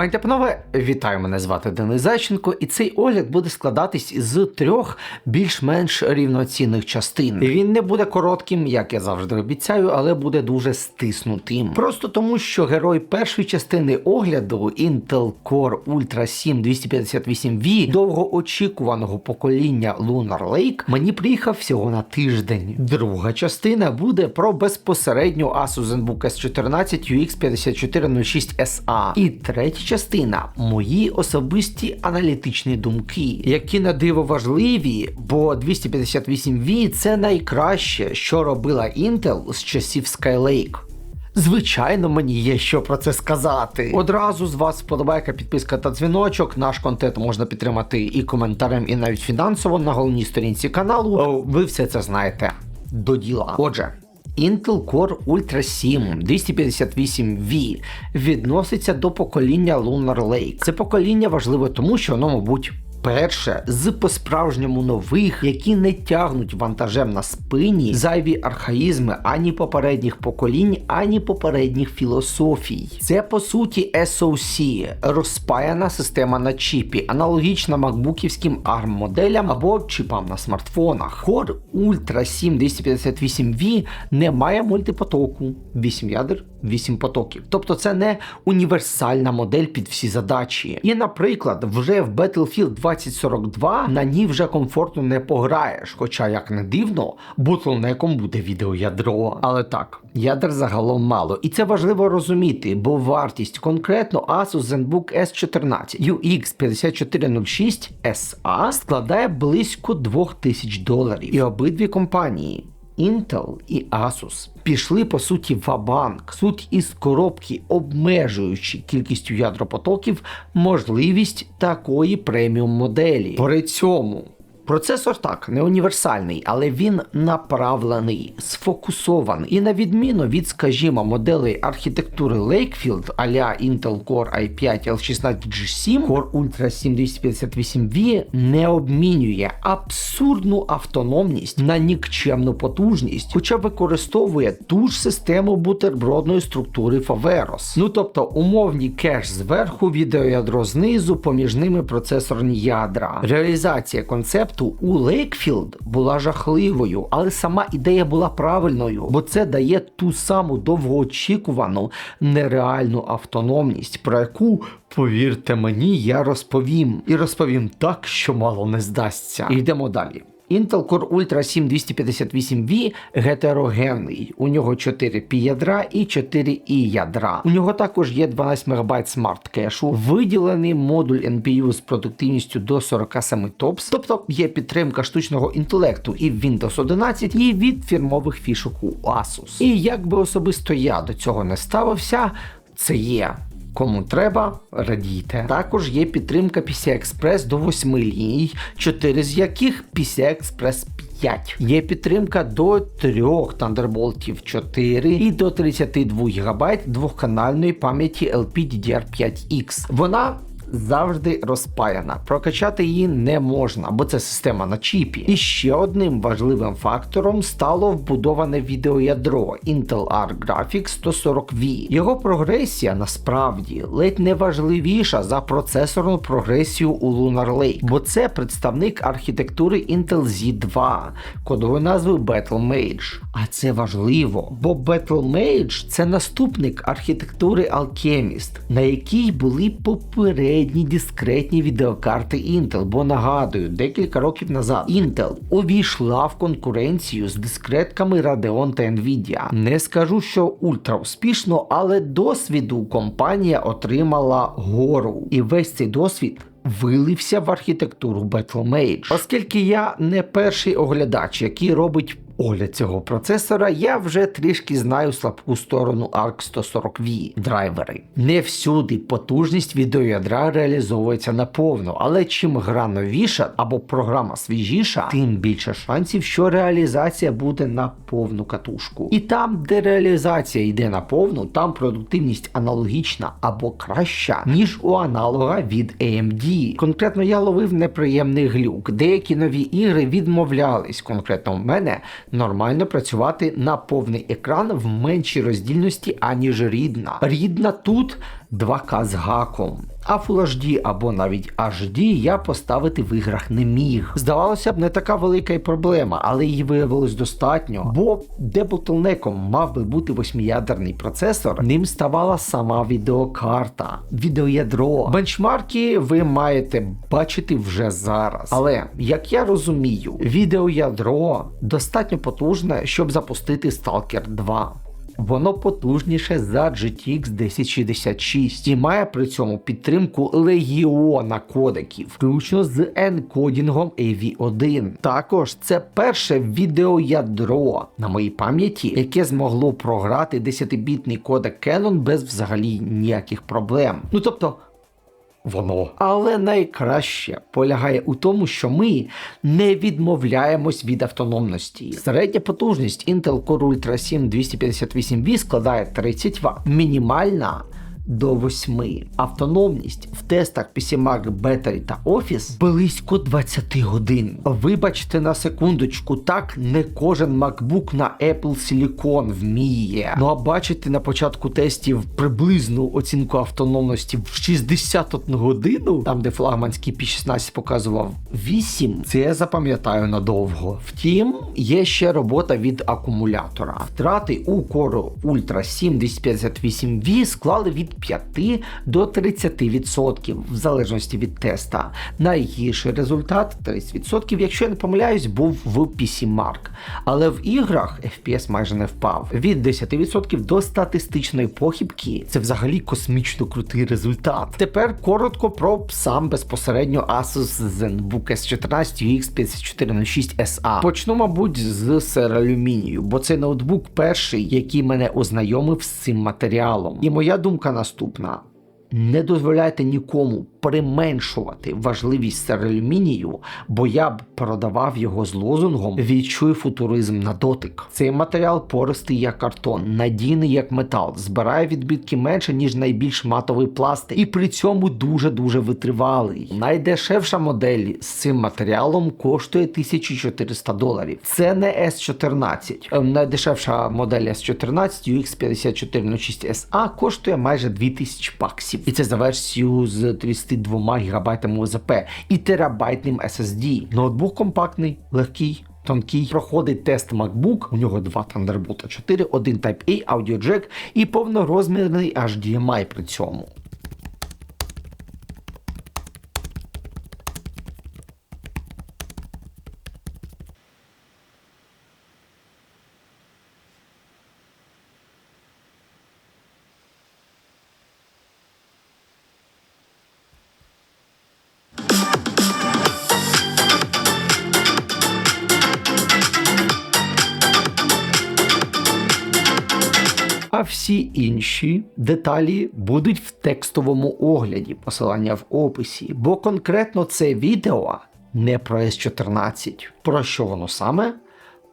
Пані та панове, вітаю, мене звати Денис Зайченко, і цей огляд буде складатись з трьох більш-менш рівноцінних частин. Він не буде коротким, як я завжди обіцяю, але буде дуже стиснутим. Просто тому, що герой першої частини огляду Intel Core Ultra 7 258V довгоочікуваного покоління Lunar Lake мені приїхав всього на тиждень. Друга частина буде про безпосередньо Asus ZenBook S14 UX5406 SA. І третя частина мої особисті аналітичні думки, які на диво важливі, бо 258V це найкраще, що робила Intel з часів Skylake. Звичайно, мені є що про це сказати. Одразу з вас вподобайка, підписка та дзвіночок. Наш контент можна підтримати і коментарем, і навіть фінансово на головній сторінці каналу. Ви все це знаєте. До діла. Отже. Intel Core Ultra 7 258V відноситься до покоління Lunar Lake. Це покоління важливе тому, що воно, мабуть, перше з по-справжньому нових, які не тягнуть вантажем на спині зайві архаїзми ані попередніх поколінь, ані попередніх філософій. Це по суті SoC, розпаяна система на чіпі, аналогічна макбуківським ARM моделям або чіпам на смартфонах. Core Ultra 7 258V не має мультипотоку, 8 ядер, 8 потоків. Тобто це не універсальна модель під всі задачі. І, наприклад, вже в Battlefield 2042 на ній вже комфортно не пограєш. Хоча, як не дивно, ботлнеком буде відеоядро. Але так, ядер загалом мало. І це важливо розуміти, бо вартість конкретно Asus ZenBook S14 UX5406 SA складає близько 2000 доларів. І обидві компанії. Intel і Asus пішли по суті в абанк. Суть із коробки, обмежуючи кількістю ядропотоків, можливість такої преміум моделі. При цьому Процесор так не універсальний, але він направлений, сфокусований. І на відміну від, скажімо, моделей архітектури Lakefield а-ля Intel Core i5 L16G7, Core Ultra 7258V не обмінює абсурдну автономність на нікчемну потужність, хоча використовує ту ж систему бутербродної структури Faveros. Ну тобто умовні кеш зверху, відеоядро знизу, поміж ними процесорні ядра. Реалізація концепту у Лейкфілд була жахливою, але сама ідея була правильною, бо це дає ту саму довгоочікувану нереальну автономність, про яку, повірте мені, я розповім. І розповім так, що мало не здасться. Йдемо далі. Intel Core Ultra 7 258V гетерогенний. У нього 4 пі ядра і 4 і ядра. У нього також є 12 МБ смарт кешу, виділений модуль NPU з продуктивністю до 47 ТОПС, тобто є підтримка штучного інтелекту і в Windows 11, і від фірмових фішок у Asus. І як би особисто я до цього не ставився, це є. Кому треба, радійте. Також є підтримка PCI-Express до 8 ліній, 4 з яких PCI-Express 5. Є підтримка до 3 Thunderbolt 4 і до 32 ГБ двохканальної пам'яті LPDDR5X. Вона завжди розпаяна. Прокачати її не можна, бо це система на чіпі. І ще одним важливим фактором стало вбудоване відеоядро Intel Arc Graphics 140V. Його прогресія насправді ледь не важливіша за процесорну прогресію у Lunar Lake, бо це представник архітектури Intel Z2, кодової назви Battle Mage. А це важливо, бо Battle Mage це наступник архітектури Alchemist, на якій були попередні попередні дискретні відеокарти Intel, бо нагадую, декілька років назад Intel увійшла в конкуренцію з дискретками Radeon та Nvidia. Не скажу, що ультра успішно, але досвіду компанія отримала гору. І весь цей досвід. Вилився в архітектуру Battlemage. Оскільки я не перший оглядач, який робить огляд цього процесора, я вже трішки знаю слабку сторону ARC 140V драйвери. Не всюди потужність відеоядра реалізовується наповну, але чим гра новіша або програма свіжіша, тим більше шансів, що реалізація буде на повну катушку. І там, де реалізація йде на повну, там продуктивність аналогічна або краща, ніж у аналога від AMD. Конкретно я ловив неприємний глюк. Деякі нові ігри відмовлялись, конкретно в мене нормально працювати на повний екран в меншій роздільності, аніж рідна. Рідна тут 2К з гаком. А Full HD або навіть HD я поставити в іграх не міг. Здавалося б, не така велика й проблема, але її виявилось достатньо, бо де ботлнеком мав би бути восьмиядерний процесор, ним ставала сама відеокарта, відеоядро. Бенчмарки ви маєте бачити вже зараз. Але як я розумію, відеоядро достатньо потужне, щоб запустити Stalker 2. Воно потужніше за GTX 1066 і має при цьому підтримку легіона кодеків, включно з енкодінгом AV1. Також це перше відеоядро на моїй пам'яті, яке змогло програти 10-бітний кодек Canon без взагалі ніяких проблем. Ну тобто. Воно. Але найкраще полягає у тому, що ми не відмовляємось від автономності. Середня потужність Intel Core Ultra 7 258V складає 30 Вт. Мінімальна до 8. Автономність в тестах PCMark Battery та Office близько 20 годин. Вибачте на секундочку, так не кожен MacBook на Apple Silicon вміє. Ну а бачите на початку тестів приблизну оцінку автономності в 61 годину, там де флагманський P16 показував 8, це я запам'ятаю надовго. Втім, є ще робота від акумулятора. Втрати у Core Ultra 7 258V склали від 5 до 30% в залежності від теста. Найгірший результат 30%, якщо я не помиляюсь, був в PC Mark. Але в іграх FPS майже не впав. Від 10% до статистичної похибки це взагалі космічно крутий результат. Тепер коротко про сам безпосередньо Asus ZenBook S14 UX 5406 SA. Почну, мабуть, з сералюмінію, бо це ноутбук перший, який мене ознайомив з цим матеріалом. І моя думка наступна. Не дозволяйте нікому применшувати важливість сералюмінію, бо я б продавав його з лозунгом Відчуй футуризм на дотик. Цей матеріал пористий як картон, надійний як метал, збирає відбитки менше, ніж найбільш матовий пластик, і при цьому дуже-дуже витривалий. Найдешевша модель з цим матеріалом коштує 1400 доларів. Це не S14. Ем, Найдешевша модель S14 UX 5406 SA коштує майже 2000 баксів. І це за версію з 32 ГБ ОЗП і терабайтним SSD. Ноутбук компактний, легкий. Тонкий проходить тест MacBook, у нього два Thunderbolt 4, один Type-A, аудіоджек і повнорозмірний HDMI при цьому. Всі інші деталі будуть в текстовому огляді, посилання в описі, бо конкретно це відео не про С14. Про що воно саме?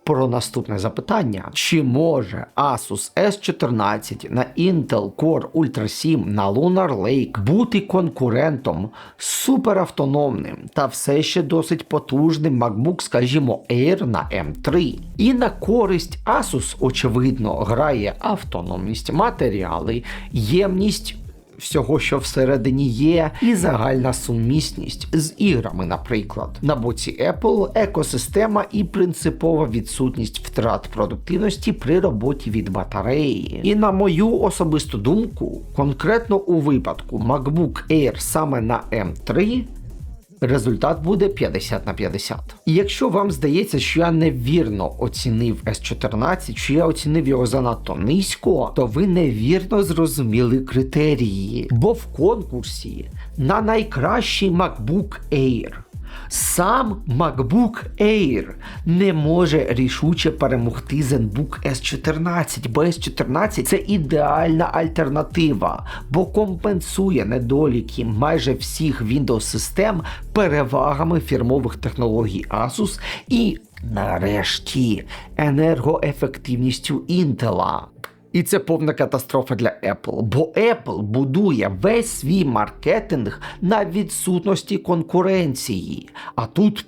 Про наступне запитання: чи може Asus S14 на Intel Core Ultra 7 на Lunar Lake бути конкурентом суперавтономним та все ще досить потужним MacBook, скажімо, Air на M3? І на користь Asus, очевидно, грає автономність, матеріали, ємність всього, що всередині є, і загальна сумісність з іграми, наприклад. На боці Apple екосистема і принципова відсутність втрат продуктивності при роботі від батареї. І на мою особисту думку, конкретно у випадку MacBook Air саме на M3. Результат буде 50 на 50. І якщо вам здається, що я невірно оцінив S14, чи я оцінив його занадто низько, то ви невірно зрозуміли критерії. Бо в конкурсі на найкращий MacBook Air Сам MacBook Air не може рішуче перемогти ZenBook S14, бо S14 це ідеальна альтернатива, бо компенсує недоліки майже всіх Windows систем перевагами фірмових технологій Asus і, нарешті, енергоефективністю Intel. І це повна катастрофа для Apple, бо Apple будує весь свій маркетинг на відсутності конкуренції. А тут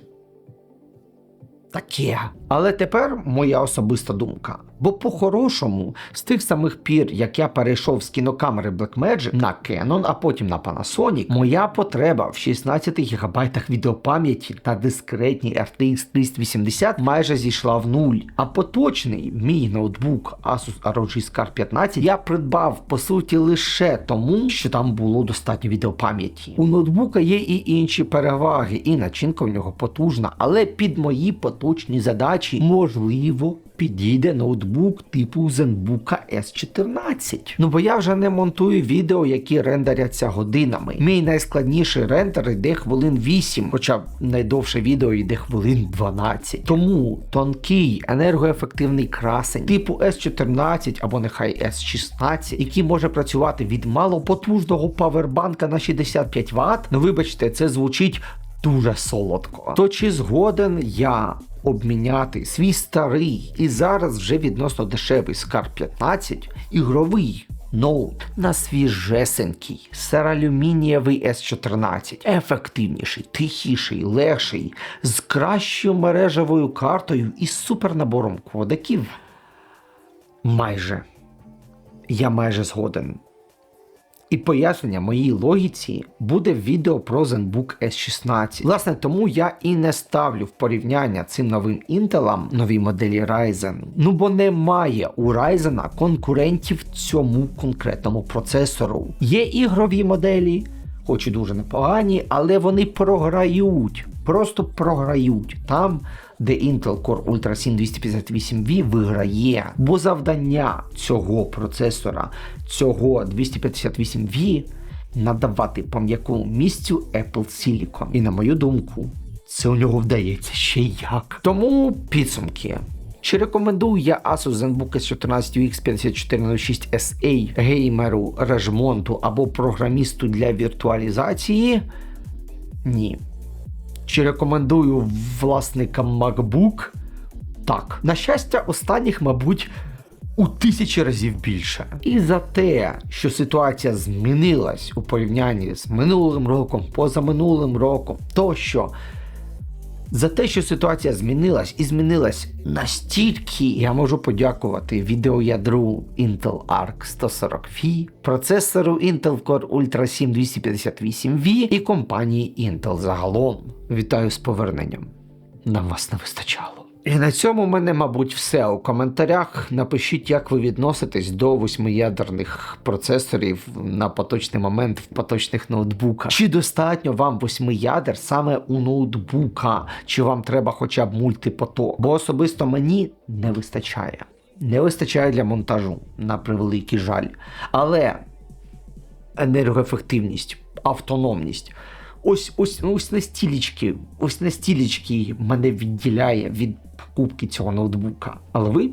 таке. Але тепер моя особиста думка. Бо по-хорошому, з тих самих пір, як я перейшов з кінокамери Blackmagic на Canon, а потім на Panasonic, моя потреба в 16 ГБ відеопам'яті та дискретній RTX 3080 майже зійшла в нуль. А поточний мій ноутбук Asus ROG Scar 15 я придбав по суті лише тому, що там було достатньо відеопам'яті. У ноутбука є і інші переваги, і начинка в нього потужна, але під мої поточні задачі можливо. Підійде ноутбук типу ZenBook S14. Ну бо я вже не монтую відео, які рендеряться годинами. Мій найскладніший рендер йде хвилин 8, хоча найдовше відео йде хвилин 12. Тому тонкий енергоефективний красень типу S14 або нехай S16, який може працювати від малопотужного павербанка на 65 Вт. Ну вибачте, це звучить дуже солодко. То чи згоден я обміняти свій старий і зараз вже відносно дешевий Scar 15 ігровий ноут на свіжесенький сералюмінієвий S14, ефективніший, тихіший, легший, з кращою мережевою картою і супернабором кодеків? Майже. Я майже згоден. І пояснення моїй логіці буде відео про ZenBook S16. Власне, тому я і не ставлю в порівняння цим новим Intel новій моделі Ryzen. Ну бо немає у Ryzen конкурентів цьому конкретному процесору. Є ігрові моделі, хоч і дуже непогані, але вони програють. Просто програють там, де Intel Core Ultra 7 258V виграє. Бо завдання цього процесора, цього 258V, надавати по м'якому місцю Apple Silicon. І на мою думку, це у нього вдається ще як. Тому підсумки. Чи рекомендую я Asus ZenBook S14 UX 5406 SA геймеру, режмонту або програмісту для віртуалізації? Ні. Чи рекомендую власникам MacBook? Так. На щастя, останніх, мабуть, у тисячі разів більше. І за те, що ситуація змінилась у порівнянні з минулим роком, позаминулим роком, тощо. За те, що ситуація змінилась і змінилась настільки, я можу подякувати відеоядру Intel Arc 140V, процесору Intel Core Ultra 7 258V і компанії Intel загалом. Вітаю з поверненням. Нам вас не вистачало. І на цьому в мене, мабуть, все. У коментарях напишіть, як ви відноситесь до восьмиядерних процесорів на поточний момент в поточних ноутбуках. Чи достатньо вам восьмиядер саме у ноутбука, чи вам треба хоча б мультипоток? Бо особисто мені не вистачає. Не вистачає для монтажу, на превеликий жаль. Але енергоефективність, автономність. Ось ось ось настілечки, ось настілечки мене відділяє від покупки цього ноутбука. Але ви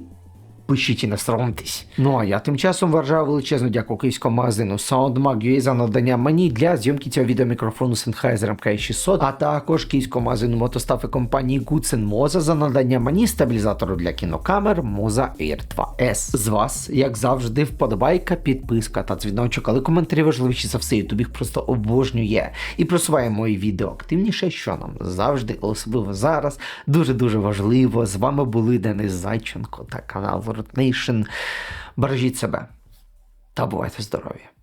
пишіть і не соромтесь. Ну а я тим часом вважаю величезну дяку київському магазину SoundMag.ua за надання мені для зйомки цього відеомікрофону Sennheiser MK600, а також київському магазину мотостафи компанії Moza за надання мені стабілізатору для кінокамер Moza Air 2S. З вас, як завжди, вподобайка, підписка та дзвіночок, але коментарі важливіші за все, ютуб їх просто обожнює і просуває мої відео активніше, що нам завжди, особливо зараз, дуже-дуже важливо. З вами були Денис Зайченко та канал Nation. Бережіть себе та бувайте здорові!